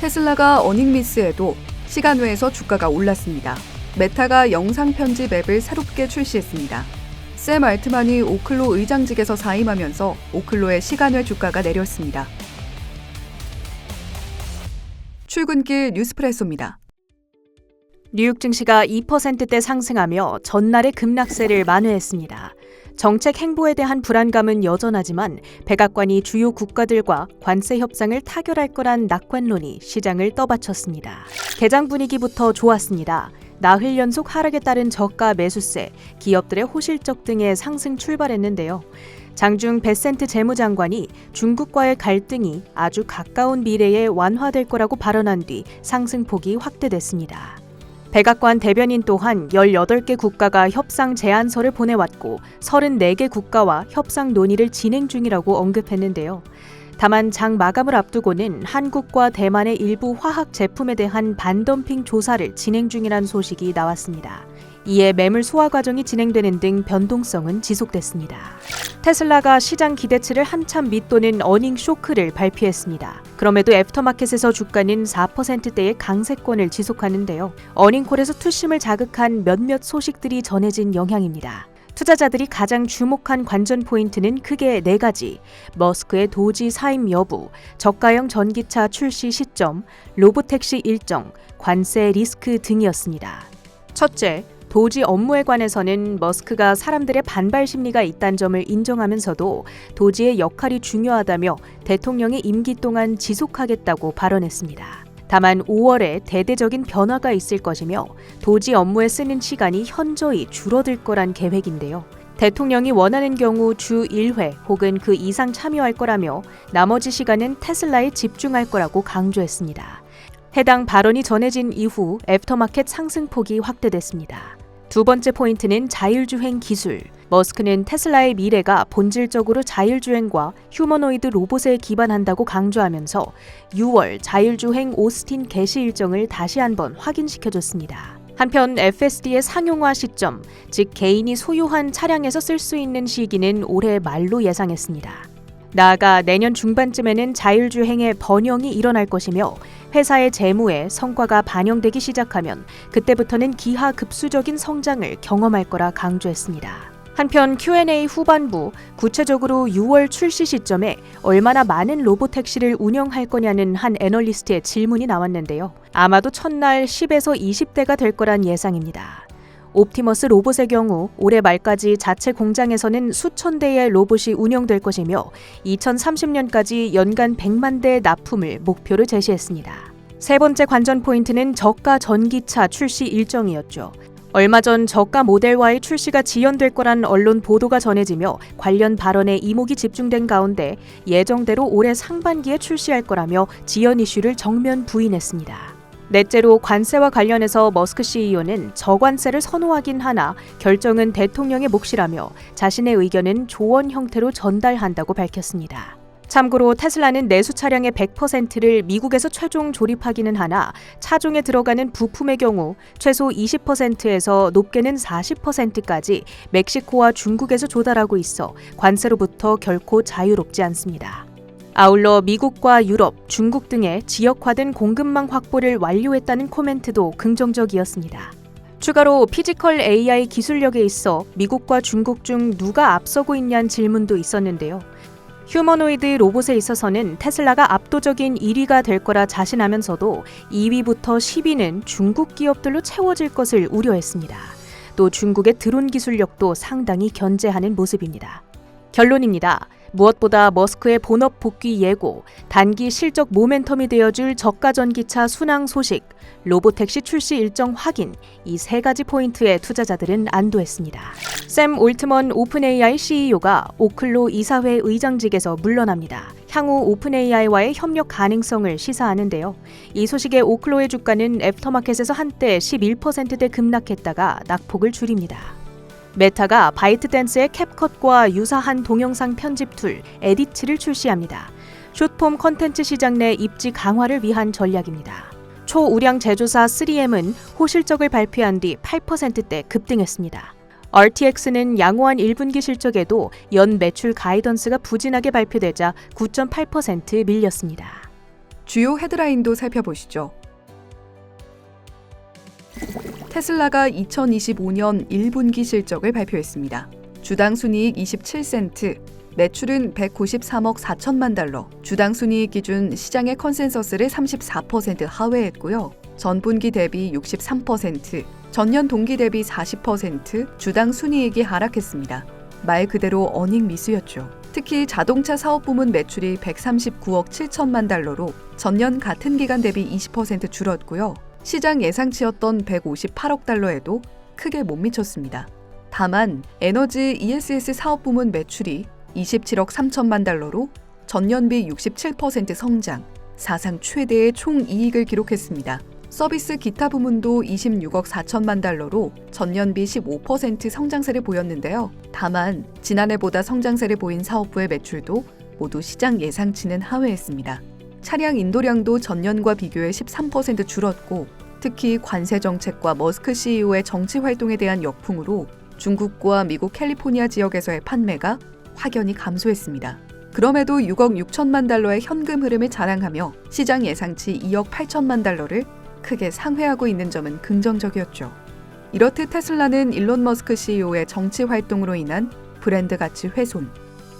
테슬라가 어닝미스에도 시간 외에서 주가가 올랐습니다. 메타가 영상 편집 앱을 새롭게 출시했습니다. 샘 알트만이 오클로 의장직에서 사임하면서 오클로의 시간외 주가가 내렸습니다. 출근길 뉴스프레소입니다. 뉴욕 증시가 2%대 상승하며 전날의 급락세를 만회했습니다. 정책 행보에 대한 불안감은 여전하지만 백악관이 주요 국가들과 관세 협상을 타결할 거란 낙관론이 시장을 떠받쳤습니다. 개장 분위기부터 좋았습니다. 나흘 연속 하락에 따른 저가 매수세, 기업들의 호실적 등의 상승 출발했는데요. 장중 베센트 재무장관이 중국과의 갈등이 아주 가까운 미래에 완화될 거라고 발언한 뒤 상승폭이 확대됐습니다. 백악관 대변인 또한 18개 국가가 협상 제안서를 보내왔고 34개 국가와 협상 논의를 진행 중이라고 언급했는데요. 다만 장 마감을 앞두고는 한국과 대만의 일부 화학 제품에 대한 반덤핑 조사를 진행 중이라는 소식이 나왔습니다. 이에 매물 소화 과정이 진행되는 등 변동성은 지속됐습니다. 테슬라가 시장 기대치를 한참 밑도는 어닝 쇼크를 발표했습니다. 그럼에도 애프터마켓에서 주가는 4%대의 강세권을 지속하는데요. 어닝콜에서 투심을 자극한 몇몇 소식들이 전해진 영향입니다. 투자자들이 가장 주목한 관전 포인트는 크게 네 가지. 머스크의 도지 사임 여부, 저가형 전기차 출시 시점, 로보택시 일정, 관세 리스크 등이었습니다. 첫째, 도지 업무에 관해서는 머스크가 사람들의 반발 심리가 있다는 점을 인정하면서도 도지의 역할이 중요하다며 대통령의 임기 동안 지속하겠다고 발언했습니다. 다만 5월에 대대적인 변화가 있을 것이며 도지 업무에 쓰는 시간이 현저히 줄어들 거란 계획인데요. 대통령이 원하는 경우 주 1회 혹은 그 이상 참여할 거라며 나머지 시간은 테슬라에 집중할 거라고 강조했습니다. 해당 발언이 전해진 이후 애프터마켓 상승폭이 확대됐습니다. 두 번째 포인트는 자율주행 기술. 머스크는 테슬라의 미래가 본질적으로 자율주행과 휴머노이드 로봇에 기반한다고 강조하면서 6월 자율주행 오스틴 개시 일정을 다시 한번 확인시켜줬습니다. 한편 FSD의 상용화 시점, 즉 개인이 소유한 차량에서 쓸 수 있는 시기는 올해 말로 예상했습니다. 나아가 내년 중반쯤에는 자율주행의 번영이 일어날 것이며 회사의 재무에 성과가 반영되기 시작하면 그때부터는 기하급수적인 성장을 경험할 거라 강조했습니다. 한편 Q&A 후반부 구체적으로 6월 출시 시점에 얼마나 많은 로보택시를 운영할 거냐는 한 애널리스트의 질문이 나왔는데요. 아마도 첫날 10에서 20대가 될 거란 예상입니다. 옵티머스 로봇의 경우 올해 말까지 자체 공장에서는 수천 대의 로봇이 운영될 것이며 2030년까지 연간 100만 대의 납품을 목표로 제시했습니다. 세 번째 관전 포인트는 저가 전기차 출시 일정이었죠. 얼마 전 저가 모델와의 출시가 지연될 거란 언론 보도가 전해지며 관련 발언에 이목이 집중된 가운데 예정대로 올해 상반기에 출시할 거라며 지연 이슈를 정면 부인했습니다. 넷째로 관세와 관련해서 머스크 CEO는 저관세를 선호하긴 하나 결정은 대통령의 몫이라며 자신의 의견은 조언 형태로 전달한다고 밝혔습니다. 참고로 테슬라는 내수 차량의 100%를 미국에서 최종 조립하기는 하나 차종에 들어가는 부품의 경우 최소 20%에서 높게는 40%까지 멕시코와 중국에서 조달하고 있어 관세로부터 결코 자유롭지 않습니다. 아울러 미국과 유럽, 중국 등의 지역화된 공급망 확보를 완료했다는 코멘트도 긍정적이었습니다. 추가로 피지컬 AI 기술력에 있어 미국과 중국 중 누가 앞서고 있냐는 질문도 있었는데요. 휴머노이드 로봇에 있어서는 테슬라가 압도적인 1위가 될 거라 자신하면서도 2위부터 10위는 중국 기업들로 채워질 것을 우려했습니다. 또 중국의 드론 기술력도 상당히 견제하는 모습입니다. 결론입니다. 무엇보다 머스크의 본업 복귀 예고, 단기 실적 모멘텀이 되어줄 저가 전기차 순항 소식, 로보택시 출시 일정 확인, 이 세 가지 포인트에 투자자들은 안도했습니다. 샘 올트먼 오픈AI CEO가 오클로 이사회 의장직에서 물러납니다. 향후 오픈AI와의 협력 가능성을 시사하는데요. 이 소식에 오클로의 주가는 애프터마켓에서 한때 11%대 급락했다가 낙폭을 줄입니다. 메타가 바이트댄스의 캡컷과 유사한 동영상 편집 툴 에디츠를 출시합니다. 숏폼 컨텐츠 시장 내 입지 강화를 위한 전략입니다. 초우량 제조사 3M은 호실적을 발표한 뒤 8%대 급등했습니다. RTX는 양호한 1분기 실적에도 연 매출 가이던스가 부진하게 발표되자 9.8% 밀렸습니다. 주요 헤드라인도 살펴보시죠. 테슬라가 2025년 1분기 실적을 발표했습니다. 주당 순이익 27센트, 매출은 193억 4천만 달러, 주당 순이익 기준 시장의 컨센서스를 34% 하회했고요. 전분기 대비 63%, 전년 동기 대비 40% 주당 순이익이 하락했습니다. 말 그대로 어닝 미수였죠. 특히 자동차 사업 부문 매출이 139억 7천만 달러로 전년 같은 기간 대비 20% 줄었고요. 시장 예상치였던 158억 달러에도 크게 못 미쳤습니다. 다만 에너지 ESS 사업 부문 매출이 27억 3천만 달러로 전년비 67% 성장, 사상 최대의 총 이익을 기록했습니다. 서비스 기타 부문도 26억 4천만 달러로 전년비 15% 성장세를 보였는데요. 다만 지난해보다 성장세를 보인 사업부의 매출도 모두 시장 예상치는 하회했습니다. 차량 인도량도 전년과 비교해 13% 줄었고 특히 관세 정책과 머스크 CEO의 정치 활동에 대한 역풍으로 중국과 미국 캘리포니아 지역에서의 판매가 확연히 감소했습니다. 그럼에도 6억 6천만 달러의 현금 흐름을 자랑하며 시장 예상치 2억 8천만 달러를 크게 상회하고 있는 점은 긍정적이었죠. 이렇듯 테슬라는 일론 머스크 CEO의 정치 활동으로 인한 브랜드 가치 훼손,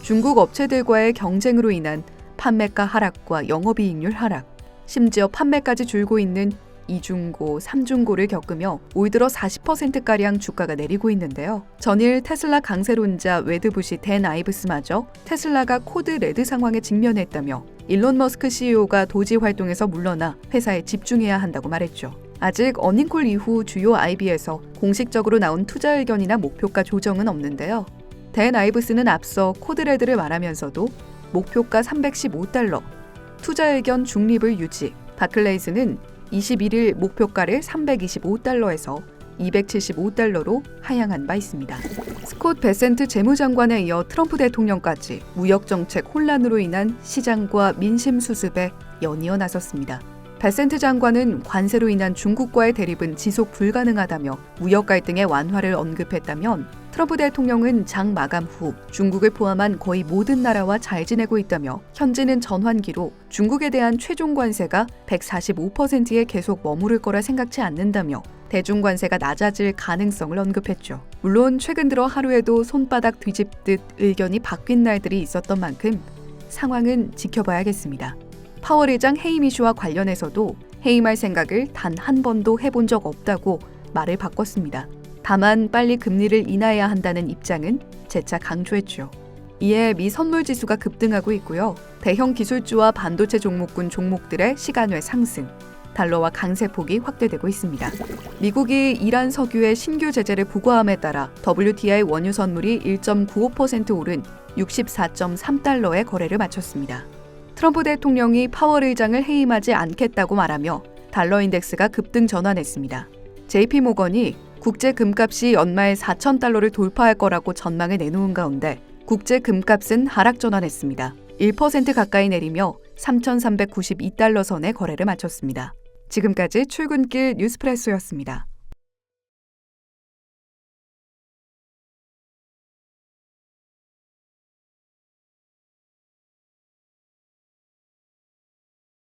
중국 업체들과의 경쟁으로 인한 판매가 하락과 영업이익률 하락, 심지어 판매까지 줄고 있는 이중고, 삼중고를 겪으며 올 들어 40%가량 주가가 내리고 있는데요. 전일 테슬라 강세론자 웨드부시 댄 아이브스마저 테슬라가 코드 레드 상황에 직면했다며 일론 머스크 CEO가 도지 활동에서 물러나 회사에 집중해야 한다고 말했죠. 아직 어닝콜 이후 주요 IB에서 공식적으로 나온 투자 의견이나 목표가 조정은 없는데요. 댄 아이브스는 앞서 코드레드를 말하면서도 목표가 315달러, 투자 의견 중립을 유지, 바클레이즈는 21일 목표가를 325달러에서 275달러로 하향한 바 있습니다. 스콧 베센트 재무장관에 이어 트럼프 대통령까지 무역 정책 혼란으로 인한 시장과 민심 수습에 연이어 나섰습니다. 베센트 장관은 관세로 인한 중국과의 대립은 지속 불가능하다며 무역 갈등의 완화를 언급했다면 트럼프 대통령은 장 마감 후 중국을 포함한 거의 모든 나라와 잘 지내고 있다며 현지는 전환기로 중국에 대한 최종 관세가 145%에 계속 머무를 거라 생각지 않는다며 대중 관세가 낮아질 가능성을 언급했죠. 물론 최근 들어 하루에도 손바닥 뒤집듯 의견이 바뀐 날들이 있었던 만큼 상황은 지켜봐야겠습니다. 파월 의장 해임 이슈와 관련해서도 해임할 생각을 단 한 번도 해본 적 없다고 말을 바꿨습니다. 다만 빨리 금리를 인하해야 한다는 입장은 재차 강조했죠. 이에 미 선물 지수가 급등하고 있고요. 대형 기술주와 반도체 종목군 종목들의 시간외 상승, 달러와 강세 폭이 확대되고 있습니다. 미국이 이란 석유의 신규 제재를 부과함에 따라 WTI 원유 선물이 1.95% 오른 64.3달러의 거래를 마쳤습니다. 트럼프 대통령이 파월 의장을 해임하지 않겠다고 말하며 달러 인덱스가 급등 전환했습니다. JP 모건이 국제 금값이 연말 4천 달러를 돌파할 거라고 전망을 내놓은 가운데 국제 금값은 하락 전환했습니다. 1% 가까이 내리며 3,392달러 선의 거래를 마쳤습니다. 지금까지 출근길 뉴스프레소였습니다.